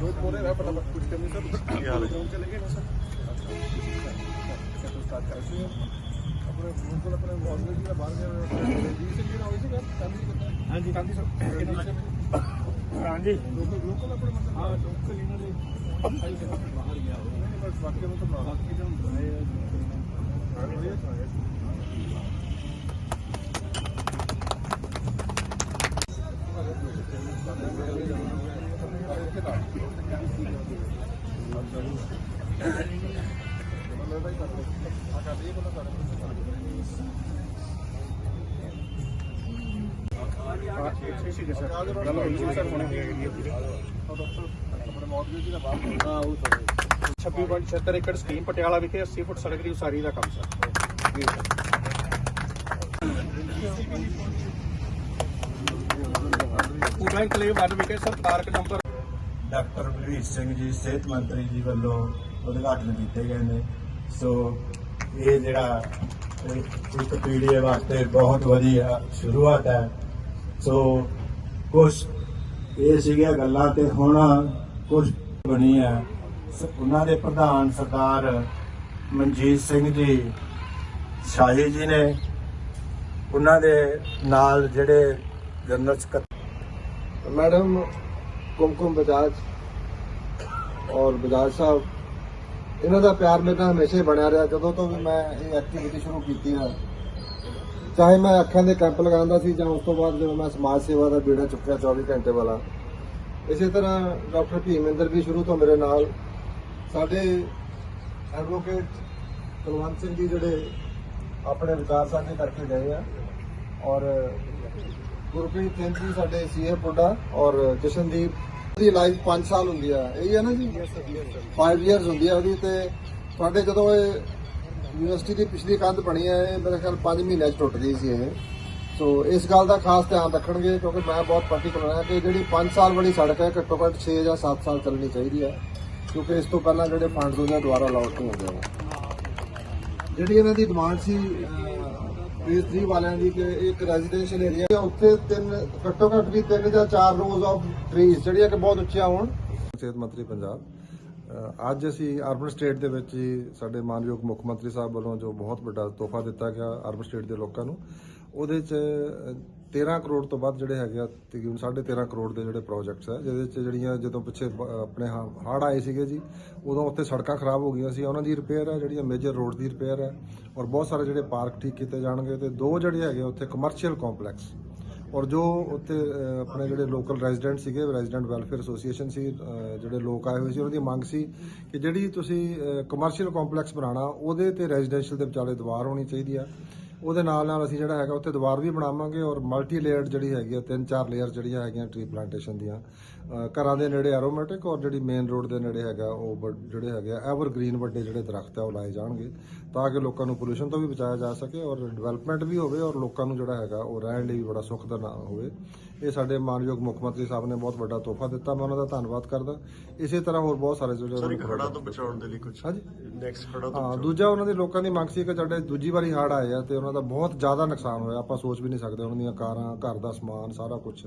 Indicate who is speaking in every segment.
Speaker 1: जोत बोले रहा फटाफट कुछ कमी सर चलेंगे ना सर स्टार्ट कर सकते अपने फोन को अपने हॉस्पिटल की बाहर हाँ जी हाँ जी लोकल लोकल अपने मतलब हाँ लोकल इन्होंने बाहर गया हो बाकी मतलब बाकी जो है 26.76 ਏਕੜ ਸਕੀਮ ਪਟਿਆਲਾ ਵਿਖੇ 80 ਫੁੱਟ ਸੜਕ ਦੀ ਉਸਾਰੀ ਦਾ ਕੰਮ ਸਰ। ਪੂਰਾ ਇਨਕਲੇਵ ਵੱਲ ਵਿਖੇ sir, park number
Speaker 2: doctor Balvir Singh ji, ਸਿਹਤ ਮੰਤਰੀ ਜੀ ਵੱਲੋਂ ਉਦਘਾਟਨ ਕੀਤੇ ਗਏ ਨੇ। ਸੋ ਇਹ ਜਿਹੜਾ ਇੱਕ ਪੀੜ੍ਹੀ ਵਾਸਤੇ ਬਹੁਤ ਵਧੀਆ ਸ਼ੁਰੂਆਤ ਹੈ। ਸੋ ਕੁਝ ਇਹ ਸੀਗੀਆਂ ਗੱਲਾਂ ਤੇ ਹੁਣ ਕੁਝ ਬਣੀ ਹੈ ਸ- ਉਹਨਾਂ ਦੇ ਪ੍ਰਧਾਨ ਸਰਦਾਰ ਮਨਜੀਤ ਸਿੰਘ ਜੀ, ਸ਼ਾਹੀ ਜੀ ਨੇ। ਉਹਨਾਂ ਦੇ ਨਾਲ ਜਿਹੜੇ ਜਨਰਲ ਸਕੱਤਰ
Speaker 1: ਕੁਮਕੁਮ ਬਜਾਜ ਔਰ ਬਜਾਜ ਸਾਹਿਬ, ਇਹਨਾਂ ਦਾ ਪਿਆਰ ਮੇਰੇ ਨਾਲ ਹਮੇਸ਼ਾ ਹੀ ਬਣਿਆ ਰਿਹਾ। ਜਦੋਂ ਤੋਂ ਵੀ ਮੈਂ ਇਹ ਐਕਟੀਵਿਟੀ ਸ਼ੁਰੂ ਕੀਤੀ ਹੈ ਚਾਹੇ ਮੈਂ ਅੱਖਾਂ ਦੇ ਕੈਂਪ ਲਗਾਉਂਦਾ ਸੀ ਜਾਂ ਉਸ ਤੋਂ ਬਾਅਦ ਜਦੋਂ ਮੈਂ ਸਮਾਜ ਸੇਵਾ ਦਾ ਬੀੜਾ ਚੁੱਕਿਆ 24 ਘੰਟੇ ਵਾਲਾ, ਇਸੇ ਤਰ੍ਹਾਂ ਡਾਕਟਰ ਭੀਮਿੰਦਰ ਵੀ ਸ਼ੁਰੂ ਤੋਂ ਮੇਰੇ ਨਾਲ। ਸਾਡੇ ਐਡਵੋਕੇਟ ਕੁਲਵੰਤ ਸਿੰਘ ਜੀ ਜਿਹੜੇ ਆਪਣੇ ਵਿਚਾਰ ਸਾਂਝੇ ਕਰਕੇ ਗਏ ਆ ਔਰ ਗੁਰਪ੍ਰੀਤ ਸਿੰਘ ਜੀ ਸਾਡੇ ਸੀਏ ਪੁੱਡਾ ਔਰ ਜਸ਼ਨਦੀਪ। ਦੀ ਲਾਈਫ 5 ਸਾਲ ਹੁੰਦੀ ਆ। ਇਹ ਹੈ ਨਾ ਜੀ? 5 ਇਅਰਸ ਹੁੰਦੀ ਆ ਉਹਦੀ ਤੇ ਤੁਹਾਡੇ ਜਦੋਂ ਇਹ ਯੂਨੀਵਰਸਿਟੀ ਦੀ ਪਿਛਲੀ ਕੰਧ ਬਣੀ ਹੈ ਇਹ ਮੇਰੇ ਖਿਆਲ 5 ਮਹੀਨਿਆਂ 'ਚ ਟੁੱਟ ਗਈ ਸੀ ਇਹ। ਸੋ ਇਸ ਗੱਲ ਦਾ ਖਾਸ ਧਿਆਨ ਰੱਖਣਗੇ ਕਿਉਂਕਿ ਮੈਂ ਬਹੁਤ ਪਾਰਟੀਕੂਲਰ ਹਾਂ ਕਿ ਜਿਹੜੀ 5 ਸਾਲ ਵਾਲੀ ਸੜਕ ਹੈ ਘੱਟੋ ਘੱਟ 6 ਜਾਂ 7 ਸਾਲ ਚੱਲਣੀ ਚਾਹੀਦੀ ਹੈ ਕਿਉਂਕਿ ਇਸ ਤੋਂ ਪਹਿਲਾਂ ਜਿਹੜੇ ਫੰਡਸ ਉਹਦੇ ਦੁਆਰਾ ਅਲਾਟ ਨਹੀਂ ਹੁੰਦੇ ਉਹ ਜਿਹੜੀ ਇਹਨਾਂ ਦੀ ਡਿਮਾਂਡ ਸੀ ਫੇਸ 3 ਵਾਲਿਆਂ ਦੀ ਕਿ ਇੱਕ ਰੈਜ਼ੀਡੈਂਸ਼ੀਅਲ ਏਰੀਆ ਉੱਥੇ ਤਿੰਨ, ਘੱਟੋ ਘੱਟ ਵੀ ਤਿੰਨ ਜਾਂ ਚਾਰ ਰੋਜ਼ ਆਫ ਟਰੀਜ਼ ਜਿਹੜੀਆਂ ਕਿ ਬਹੁਤ ਉੱਚੀਆਂ ਹੋਣ।
Speaker 3: ਸਿਹਤ ਮੰਤਰੀ ਪੰਜਾਬ ਅੱਜ ਅਸੀਂ ਅਰਬਨ ਸਟੇਟ ਦੇ ਵਿੱਚ ਹੀ ਸਾਡੇ ਮਾਨਯੋਗ ਮੁੱਖ ਮੰਤਰੀ ਸਾਹਿਬ ਵੱਲੋਂ ਜੋ ਬਹੁਤ ਵੱਡਾ ਤੋਹਫਾ ਦਿੱਤਾ ਗਿਆ ਅਰਬਨ ਸਟੇਟ ਦੇ ਲੋਕਾਂ ਨੂੰ, ਉਹਦੇ 'ਚ 13 ਕਰੋੜ ਤੋਂ ਵੱਧ ਜਿਹੜੇ ਹੈਗੇ ਆ ਤਕਰੀਬਨ 13.5 ਕਰੋੜ ਦੇ ਜਿਹੜੇ ਪ੍ਰੋਜੈਕਟਸ ਆ ਜਿਹਦੇ 'ਚ ਜਿਹੜੀਆਂ ਜਦੋਂ ਪਿੱਛੇ ਬ- ਆਪਣੇ ਹੜ੍ਹ ਆਏ ਸੀਗੇ ਜੀ ਉਦੋਂ ਉੱਥੇ ਸੜਕਾਂ ਖਰਾਬ ਹੋ ਗਈਆਂ ਸੀ ਉਹਨਾਂ ਦੀ ਰਿਪੇਅਰ ਹੈ ਜਿਹੜੀਆਂ ਮੇਜਰ ਰੋਡ ਦੀ ਰਿਪੇਅਰ ਹੈ ਔਰ ਬਹੁਤ ਸਾਰੇ ਜਿਹੜੇ ਪਾਰਕ ਠੀਕ ਕੀਤੇ ਜਾਣਗੇ ਤੇ ਦੋ ਜਿਹੜੇ ਹੈਗੇ ਆ ਉੱਥੇ ਕਮਰਸ਼ੀਅਲ ਕੰਪਲੈਕਸ ਔਰ ਜੋ ਉੱਥੇ ਅਹ, ਆਪਣੇ ਜਿਹੜੇ ਲੋਕਲ ਰੈਜ਼ੀਡੈਂਟ ਸੀਗੇ ਰੈਜ਼ੀਡੈਂਟ ਵੈਲਫੇਅਰ ਐਸੋਸੀਏਸ਼ਨ ਸੀ ਅਹ, ਜਿਹੜੇ ਲੋਕ ਆਏ ਹੋਏ ਸੀ ਉਹਨਾਂ ਦੀ ਮੰਗ ਸੀ ਕਿ ਜਿਹੜੀ ਤੁਸੀਂ ਕਮਰਸ਼ੀਅਲ ਕੰਪਲੈਕਸ ਬਣਾਉਣਾ ਉਹਦੇ ਤੇ ਰੈਜ਼ੀਡੈਂਸ਼ੀਅਲ ਦੇ ਵਿਚਾਲੇ ਦੀਵਾਰ ਹੋਣੀ ਚਾਹੀਦੀ ਆ। ਉਹਦੇ ਨਾਲ ਨਾਲ ਅਸੀਂ ਜਿਹੜਾ ਹੈਗਾ ਉੱਥੇ ਦੀਵਾਰ ਵੀ ਬਣਾਵਾਂਗੇ ਔਰ ਮਲਟੀ ਲੇਅਰਡ ਜਿਹੜੀ ਹੈਗੀ ਆ ਤਿੰਨ ਚਾਰ ਲੇਅਰ ਜਿਹੜੀਆਂ ਹੈਗੀਆਂ ਟ੍ਰੀ ਪਲਾਂਟੇਸ਼ਨ ਦੀਆਂ। ਘਰਾਂ ਦੇ ਨੇੜੇ ਐਰੋਮੈਟਿਕ ਔਰ ਜਿਹੜੀ ਮੇਨ ਰੋਡ ਦੇ ਨੇੜੇ ਹੈਗਾ ਉਹ ਜਿਹੜੇ ਹੈਗੇ ਆ ਐਵਰਗ੍ਰੀਨ ਵੱਡੇ ਜਿਹੜੇ ਦਰਖਤ ਆ ਉਹ ਲਾਏ ਜਾਣਗੇ ਤਾਂ ਕਿ ਲੋਕਾਂ ਨੂੰ ਪੋਲੂਸ਼ਨ ਤੋਂ ਵੀ ਬਚਾਇਆ ਜਾ ਸਕੇ ਔਰ ਡਿਵੈਲਪਮੈਂਟ ਵੀ ਹੋਵੇ ਔਰ ਲੋਕਾਂ ਨੂੰ ਜਿਹੜਾ ਹੈਗਾ ਉਹ ਰਹਿਣ ਲਈ ਵੀ ਬੜਾ ਸੁੱਖ ਦਾ ਨਾ ਹੋਵੇ। ਇਹ ਸਾਡੇ ਮਾਨਯੋਗ ਮੁੱਖ ਮੰਤਰੀ ਸਾਹਿਬ ਨੇ ਬਹੁਤ ਵੱਡਾ ਤੋਹਫਾ ਦਿੱਤਾ ਮੈਂ ਉਹਨਾਂ ਦਾ ਧੰਨਵਾਦ ਕਰਦਾ। ਇਸੇ ਤਰ੍ਹਾਂ ਹੋਰ ਬਹੁਤ ਸਾਰੇ ਜਿਹੜੇ
Speaker 4: ਹੜਾ ਤੋਂ ਬਚਾਉਣ ਦੇ ਲਈ ਕੁਝ
Speaker 3: ਹਾਂਜੀ।
Speaker 4: ਨੈਕਸਟ ਹੜਾ ਤੋਂ
Speaker 3: ਹਾਂ ਦੂਜਾ ਉਹਨਾਂ ਦੀ ਲੋਕਾਂ ਦੀ ਮੰਗ ਸੀ ਕਿ ਸਾਡੇ ਦੂਜੀ ਵਾਰੀ ਹੜ੍ਹ ਆਏ ਆ ਤੇ ਉਹਨਾਂ ਦਾ ਬਹੁਤ ਜ਼ਿਆਦਾ ਨੁਕਸਾਨ ਹੋਇਆ। ਆਪਾਂ ਸੋਚ ਵੀ ਨਹੀਂ ਸਕਦੇ ਉਹਨਾਂ ਦੀਆਂ ਕਾਰਾਂ, ਘਰ ਦਾ ਸਮਾਨ, ਸਾਰਾ ਕੁਝ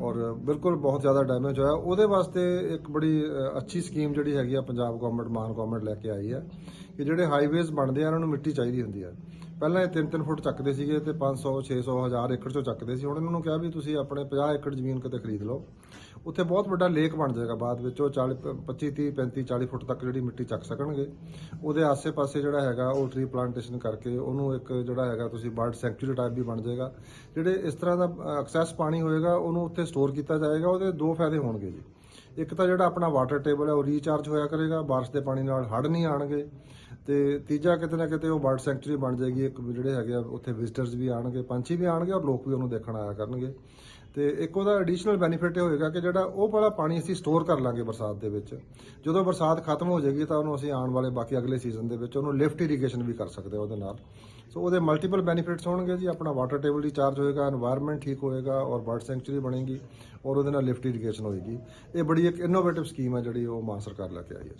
Speaker 3: ਔਰ ਬਿਲਕੁਲ ਬਹੁਤ ਜ਼ਿਆਦਾ ਡੈਮੇਜ ਹੋਇਆ। ਉਹਦੇ ਵਾਸਤੇ ਇੱਕ ਬੜੀ ਅੱਛੀ ਸਕੀਮ ਜਿਹੜੀ ਹੈਗੀ ਆ, ਪੰਜਾਬ ਗਵਰਨਮੈਂਟ ਮਾਨ ਗਵਰਨਮੈਂਟ ਲੈ ਕੇ ਆਈ ਹੈ ਕਿ ਜਿਹੜੇ ਹਾਈਵੇਜ਼ ਬਣਦੇ ਆ, ਉਹਨਾਂ ਨੂੰ ਮਿੱਟੀ ਚਾਹੀਦੀ ਹੁੰਦੀ ਆ ਪਹਿਲਾਂ ਇਹ 3-3 ਫੁੱਟ ਚੱਕਦੇ ਸੀਗੇ ਤੇ 500 600 1000 ਏਕੜ ਚੋਂ ਚੱਕਦੇ ਸੀ। ਹੁਣ ਇਹਨਾਂ ਨੂੰ ਕਿਹਾ ਵੀ ਤੁਸੀਂ ਆਪਣੇ 50 ਏਕੜ ਜ਼ਮੀਨ ਕਿਤੇ ਖਰੀਦ ਲਓ। ਉੱਥੇ ਬਹੁਤ ਵੱਡਾ ਲੇਕ ਬਣ ਜਾਏਗਾ ਬਾਅਦ ਵਿੱਚ, ਉਹ 40 25 30 35 40 ਫੁੱਟ ਤੱਕ ਜਿਹੜੀ ਮਿੱਟੀ ਚੱਕ ਸਕਣਗੇ। ਉਹਦੇ ਆਸੇ-ਪਾਸੇ ਜਿਹੜਾ ਹੈਗਾ, ਉਹ ਟਰੀ ਪਲਾਂਟੇਸ਼ਨ ਕਰਕੇ ਉਹਨੂੰ ਇੱਕ ਜਿਹੜਾ ਹੈਗਾ, ਤੁਸੀਂ ਬਰਡ ਸੈਂਚੁਰੀ ਟਾਈਪ ਵੀ ਬਣ ਜਾਏਗਾ। ਜਿਹੜੇ ਇਸ ਤਰ੍ਹਾਂ ਦਾ ਐਕਸੈਸ ਪਾਣੀ ਹੋਏਗਾ, ਉਹਨੂੰ ਉੱਥੇ ਸਟੋਰ ਕੀਤਾ ਜਾਏਗਾ, ਉਹਦੇ ਦੋ ਫਾਇਦੇ ਹੋਣਗੇ ਜੀ। ਇੱਕ ਤਾਂ ਜਿਹੜਾ ਆਪਣਾ ਵਾਟਰ ਟੇਬਲ ਹੈ ਉਹ ਰੀਚਾਰਜ ਹੋਇਆ ਕਰੇਗਾ, ਬਾਰਿਸ਼ ਦੇ ਪਾਣੀ ਨਾਲ ਹੜ੍ਹ ਨਹੀਂ ਆਣਗੇ ਤੇ ਤੀਜਾ ਕਿਤੇ ਨਾ ਕਿਤੇ ਉਹ ਬਰਡ ਸੈਂਚੁਰੀ ਬਣ ਜਾਏਗੀ, ਇੱਕ ਜਿਹੜੇ ਹੈਗੇ ਆ ਉੱਥੇ ਵਿਜ਼ਿਟਰਸ ਵੀ ਆਣਗੇ ਪੰਛੀ ਵੀ ਆਣਗੇ ਔਰ ਲੋਕ ਵੀ ਉਹਨੂੰ ਦੇਖਣ ਆਇਆ ਕਰਨਗੇ। ਤੇ ਇੱਕ ਉਹਦਾ ਐਡੀਸ਼ਨਲ ਬੈਨੀਫਿਟ ਇਹ ਹੋਏਗਾ ਕਿ ਜਿਹੜਾ ਉਹ ਵਾਲਾ ਪਾਣੀ ਅਸੀਂ ਸਟੋਰ ਕਰ ਲਾਂਗੇ ਬਰਸਾਤ ਦੇ ਵਿੱਚ। ਜਦੋਂ ਬਰਸਾਤ ਖਤਮ ਹੋ ਜਾਏਗੀ ਤਾਂ ਉਹਨੂੰ ਅਸੀਂ ਆਉਣ ਵਾਲੇ ਬਾਕੀ ਅਗਲੇ ਸੀਜ਼ਨ ਦੇ ਵਿੱਚ ਉਹਨੂੰ ਲਿਫਟ ਇਰੀਗੇਸ਼ਨ ਵੀ ਕਰ ਸਕਦੇ ਹਾਂ ਉਹਦੇ ਨਾਲ। ਸੋ ਉਹਦੇ ਮਲਟੀਪਲ ਬੈਨੀਫਿਟਸ ਹੋਣਗੇ ਜੀ, ਆਪਣਾ ਵਾਟਰ ਟੇਬਲ ਦੀ ਚਾਰਜ ਹੋਏਗਾ এনवायरमेंट ਠੀਕ ਹੋਏਗਾ ਔਰ ਬਰਡ ਸੈਂਚਰੀ ਬਣੇਗੀ ਔਰ ਉਹਦੇ ਨਾਲ ਲਿਫਟ ਇਰੀਗੇਸ਼ਨ ਹੋਏਗੀ। ਇਹ ਬੜੀ ਇੱਕ ਇਨੋਵੇਟਿਵ ਸਕੀਮ ਹੈ ਜਿਹੜੀ ਉਹ ਮਾਨ ਸਰਕਾਰ ਲੈ ਕੇ ਆਈ ਹੈ